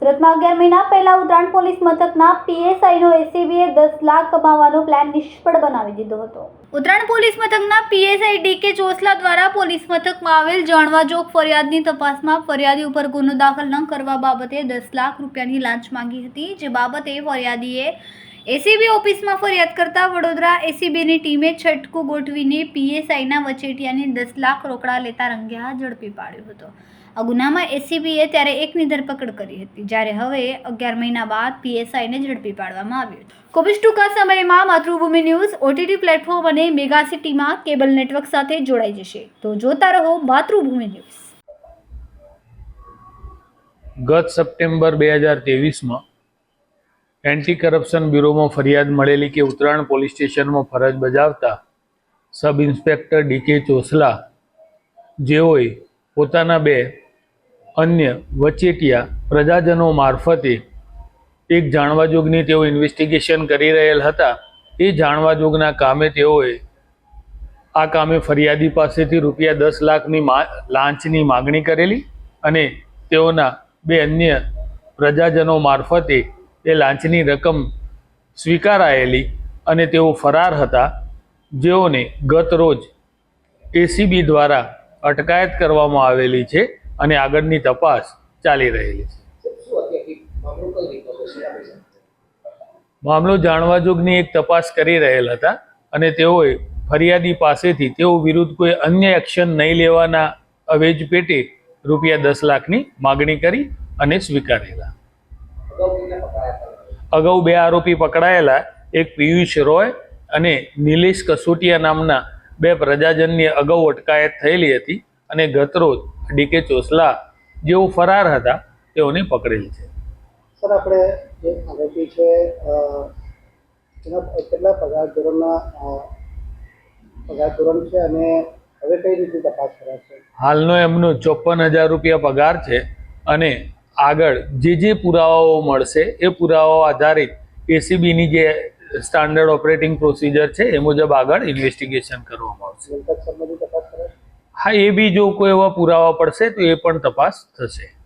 સુરતમાં અગિયાર મહિના પહેલા ઉત્તરાયણ પોલીસ મથકના પીએસઆઈનો એસીબીએ દસ લાખ કમાવાનો પ્લાન નિષ્ફળ બનાવી દીધો હતો. ઉત્તરાયણ પોલીસ મથકના પીએસઆઈ ડીકે ચોસલા દ્વારા પોલીસ મથકમાં આવેલ જાણવાજોગ ફરિયાદની તપાસમાં ફરિયાદી ઉપર ગુનો દાખલ ન કરવા બાબતે દસ લાખ રૂપિયાની લાંચ માંગી હતી, જે બાબતે ફરિયાદીએ એસીબી ઓફિસમાં ફરિયાદ કરતા વડોદરા એસીબીની ટીમે છટકું ગોઠવીને પીએસઆઈના વચેટિયાને દસ લાખ રોકડા લેતા રંગ્યા ઝડપી પાડ્યો હતો. આ ગુનામાં એસીબીએ ત્યારે એકની ધરપકડ કરી હતી, જ્યારે હવે અગિયાર મહિના બાદ પીએસઆઈને ઝડપી પાડવામાં આવ્યો જ ટૂંકા સમયમાં માતૃભૂમિ ન્યૂઝ ઓટીટી પ્લેટફોર્મ અને મેગા સિટીમાં કેબલ નેટવર્ક સાથે જોડાઈ જશે. તો જોતા રહો માતૃભૂમિ ન્યૂઝ. ગત સપ્ટેમ્બર બે હજાર તેવીસમાં એન્ટી કરપ્શન બ્યુરોમાં ફરિયાદ મળેલી કે ઉત્તરાયણ પોલીસ સ્ટેશનમાં ફરજ બજાવતા સબ ઇન્સ્પેક્ટર ડીકે ચોસલા, જેઓએ પોતાના બે અન્ય વચેટિયા પ્રજાજનો મારફતે એક જાણવાજોગની તેઓ ઇન્વેસ્ટિગેશન કરી રહેલ હતા. એ જાણવાજોગના કામે તેઓએ આ કામે ફરિયાદી પાસેથી રૂપિયા દસ લાખની લાંચની માગણી કરેલી અને તેઓના બે અન્ય પ્રજાજનો મારફતે એ લાંચની રકમ સ્વીકારાયેલી અને તેઓ ફરાર હતા. જેઓને ગત રોજ એસીબી દ્વારા અટકાયત કરવામાં આવેલી છે અને આગળની તપાસ ચાલી રહેલી છે. મામલો જાણવા જોગની એક તપાસ કરી રહેલ હતા અને તેઓએ ફરિયાદી પાસેથી તેઓ વિરુદ્ધ કોઈ અન્ય એક્શન નહીં લેવાના અવેજ પેટે રૂપિયા દસ લાખની માગણી કરી અને સ્વીકારેલા. અગાઉ બે આરોપી પકડાયેલા, એક પિયુષ રોય અને નિલેશ કસોટિયા નામના બે પ્રજાજનની અગાઉ અટકાયત થયેલી હતી અને ગતરોજ ડીકે ચોસલા જેઓ ફરાર હતા તેઓને પકડેલ છે. સર આપણે જે આરોપી છે કેટલા પગાર ધોરણના પગાર ધોરણ છે અને હવે કઈ રીતે તપાસ કરાશે હાલનો એમનો ચોપન હજાર રૂપિયા પગાર છે અને આગળ જે જે પુરાવાઓ મળશે એ પુરાવાઓ આધારિત એસીબીની જે સ્ટાન્ડર્ડ ઓપરેટિંગ પ્રોસિજર છે, એ મુજબ આગળ ઇન્વેસ્ટિગેશન કરવામાં આવશે. હા, એ બી જો કોઈ એવા પુરાવા પડશે, તો એ પણ તપાસ થશે.